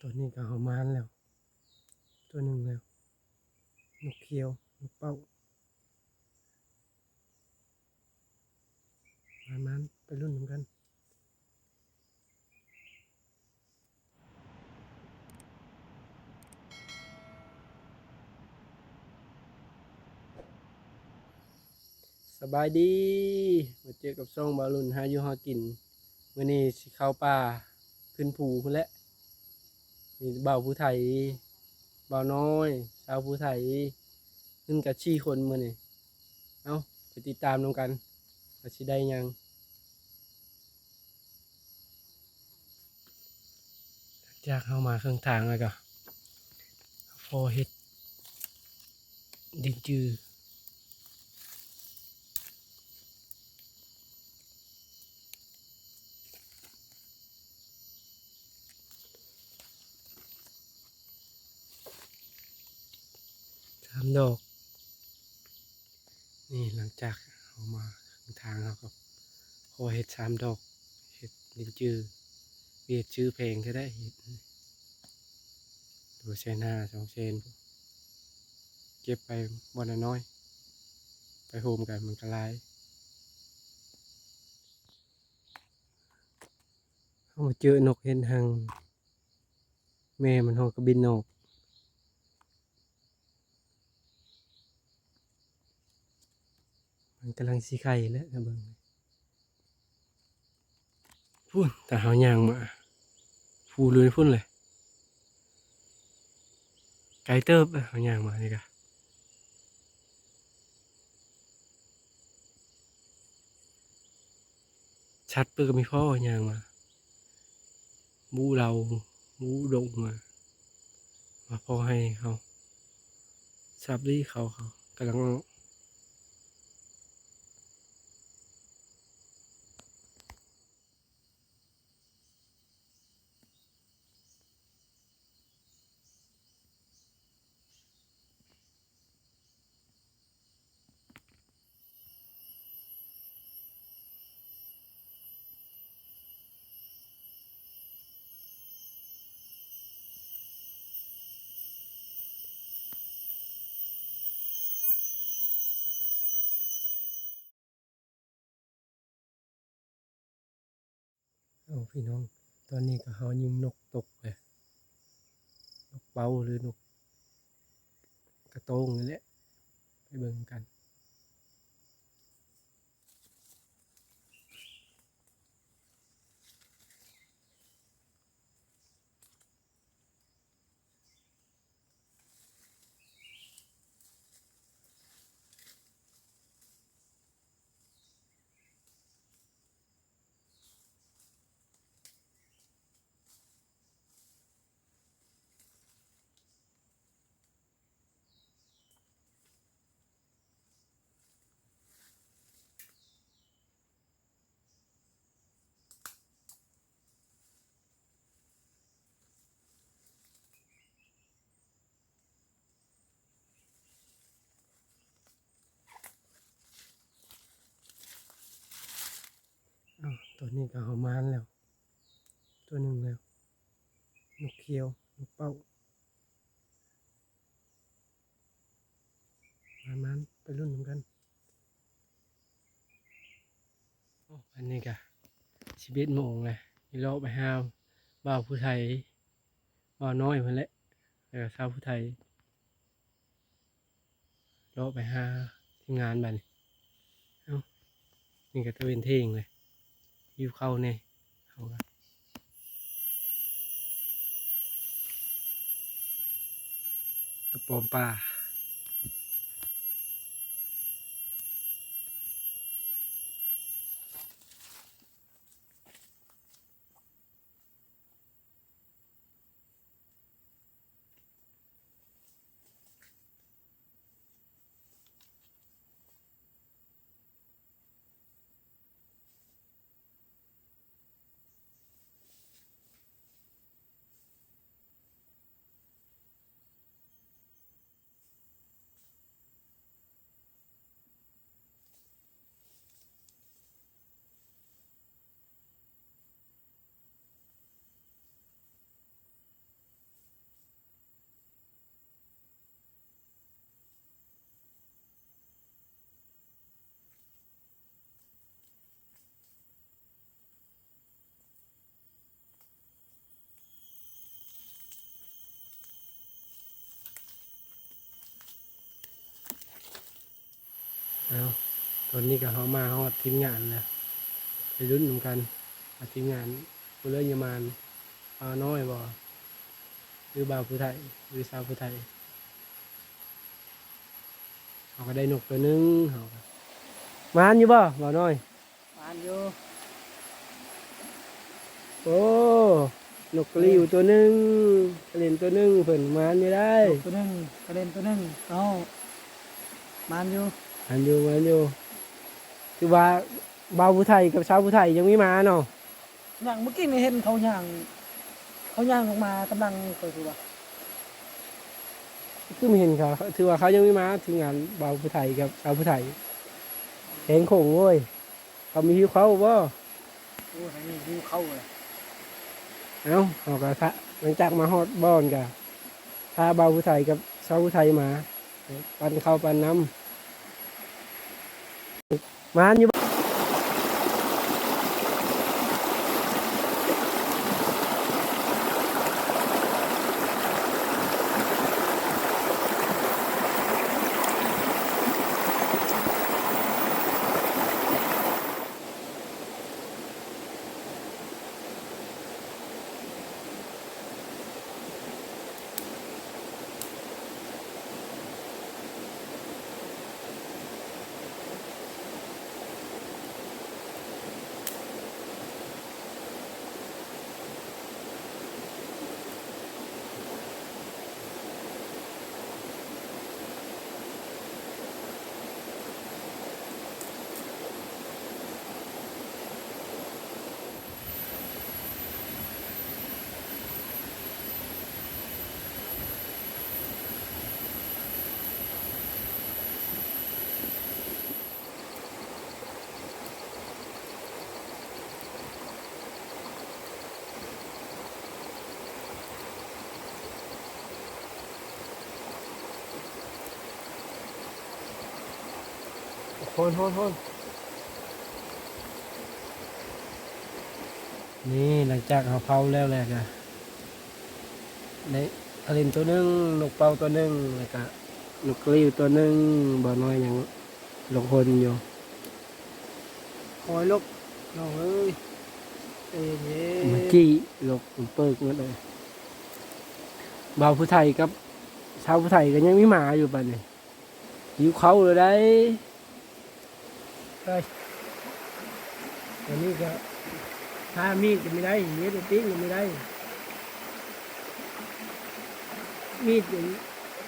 ตัวนี้ก็เอามานแล้ว ตัวหนึ่งแล้วนกเขียวนกเป้ามามันไปรุ่นเหมือนกันสบายดี มาเจอกับซ่องบาลุนหาอยู่หากินวันนี้สิเข้าป่าขึ้นภูพุ่นแหละ มีบ่าวผู้ไทยบ่าวน้อยสาวผู้ไทยขึ้นกับชี่คนมือนี่เอาไปติดตามนำกันว่าสิได้ยังจากเข้ามาเครื่องทางแล้วก็พอเฮ็ดดินจือามดอก นี่หลังจากเอามาถึงทางแล้วครับพอเห็ดสามดอกเห็ดลินจือเบียดชื่อเพลงก็ได้เห็ดดูเซนห้าสองเซนเก็บไปบนน้อย ไปโฮมกันมันก็หลายเอามาเจอนกเห็นหางแม่มันหอกกระบินออก มันกำลังสีไข่แล้วนะเบิ่งพุ่นแต่เขายางมาฟูเลยพุ่นเลยไกลเติบเลยเขายางมานี่กะชัดเปิดก็มีพ่อยางมาบูเราบูดงมา มาพ่อให้เขาซับลี่เขาเขากำลัง เอาพี่น้อง ตอนนี้ก็เฮายิงนกตกเลยนกเป้าหรือนกกระโตงนี่แหละ ไปเบิ่งกัน ตัวนี้ก็เอมานแล้ว ตัวหนึ่งแล้วนกเขียวนกเป้ามานมันไปรุ่นเหมือนกันอ้อันนี้ก็สิบเอ็ดโมงเลยเราไปห้าวบ่าวผู้ไทยบ่าวน้อยเพิ่นแหละแล้วก็สาวผู้ไทยเราไปหาทีมงานบัดนเอ้านี่ก็ตะเวนเท่งเลย อยู่เข้าเนี่ยเอาละกระปอมปลา อนนี้ก็เขามาฮอดทีมงานแล้วไปรุ่นเหมือนกันมาทีมงานผู้เล่นยามานปลาน้อยบ่หรือบ่าวผู้ไทยหรือสาวผู้ไทยเขาก็ได้นกตัวหนึงเขาก็มานอยู่บ่บ่าวน้อยมานอยู่โอ้นกกระลิวตัวหนึงกระเล่นตัวหนึงเพิ่นมานอยู่ได้ลูกตัวหนึงกระเด็นตัวหนึงเอามานอยู่มานอยู่มานอยู่ คือว่าบ่าวผู้ไทยกับสาวผู้ไทยยังไม่มาเนาะอย่างเมื่อกี้นี่เห็นเขาย่าง เขาย่างลงมากำลังเปิดตัวคือไม่เห็นเขาถือว่าเขายังไม่มาถึงงานบ่าวผู้ไทยกับสาวผู้ไทยแข็งโขงเว้ยเขามีหิวเขาบ่โอ้ยนี่วิวเข้าเลยเอ้าเขาก็ทะหลังจากมาฮอดบ้อนกะถ้าบ่าวผู้ไทยกับสาวผู้ไทยมา ปันเข้าปันน้ำ มาอยู่ นโคนโคนนี่หลังจากเขาเผาแล้วแหละกะได้ทะเลนตัวหนึงนกเป่าตัวหนึงแล้วก็นกกลิ้วตัวหนึงบ่น้อยอย่างลงคนอยู่คอยลกน้องเอ้ยเอ้ยเย้มันจี้ลกมันเปิกหมดเลยบ่าวผู้ไทยกับชาวผู้ไทยก็ยังมีหมาอยู่บัดนี้อยู่เขาเลยได้ เลยอันนี้ก็ถ้ามีดก็ไม่ได้มีดปิ้งก็ไม่ได้ มีดเป็น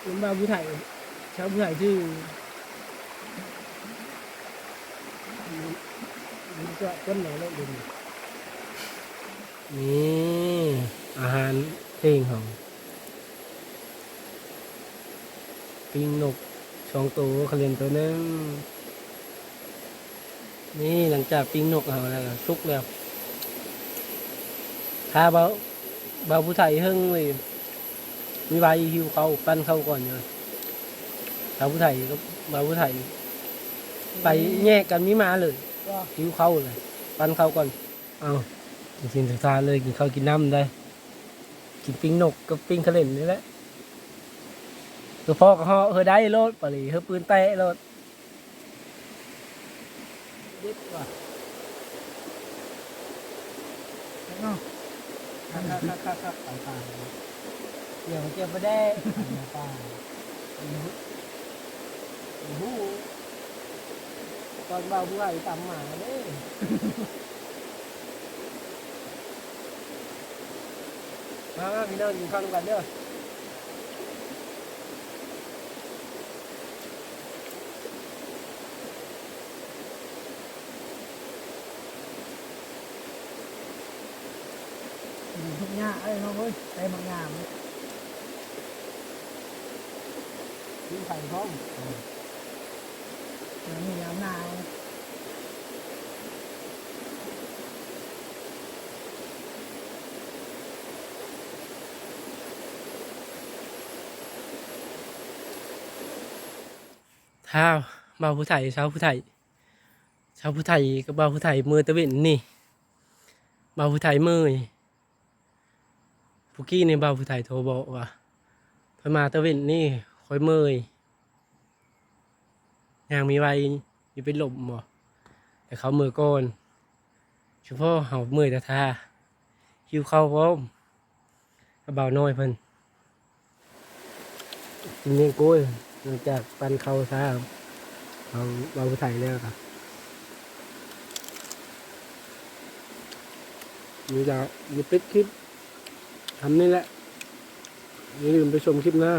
เป็นบาผู้ไทยชาวผู้ไทยชื่อมันก็ต้นไหนแล้วดินนี่อาหารเพลงของปิงนกสองตัวเขาเรียนตัวนึง นี่หลังจากปิ้งนกเอาแล้วก็สุกแล้วถ้าเบาเบาผู้ไทยเฮิงเลยมีใบหิวเขาปั้นเข้าก่อนเลยเบาผู้ไทยก็เบาผู้ไทยไปแยกกันมีมาเลยหิวเข้าเลย ปั้นเข้าก่อน เอากินสักทานเลยกินข้าวกินน้ำได้ กินปิ้งนกกับปิ้งขะเล่นนี่แหละคือพ่อกับพ่อเฮอได้โลดปลีเฮอปืนแตะโล ดเด็ดว่ะเนาะครับครับครับครับครับไปป่าเดี๋ยวเก็บไปได้ไปป่าโอ้โหตอนเบาผู้ใหญ่ตำหมาเด้มามาพี่น้องกินข้าวด้วยกันเด้อ อยู่ทุกหญ้าเอ้ยน้องเอ้ยได้บางงามกินไข่พร้อมมันมีน้ำนาวถ้าเบาผู้ไทยชาวผู้ไทยชาวผู้ไทยกับเบาผู้ไทยมือตะเวนนี่เบาผู้ไทยมือ ผู้กี้ในเบาผู้ไทยโทรบอกว่าพอมาตะเวนนี่คอยเมยยางมีใบมีเป็นลมบ่แต่เขาเมือก่อนเฉพาะเฮามือตะทาหิวเข้าพร้อมกระเบาน้อยเพิ่นกินเลี้ยงกล้ยหลังจากปันเข้าซาเอาบาผู้ไทยแล้วครับนี่จะอย่าปิดคลิป ทำนี่แหละอย่าลืมไปชมคลิปหน้า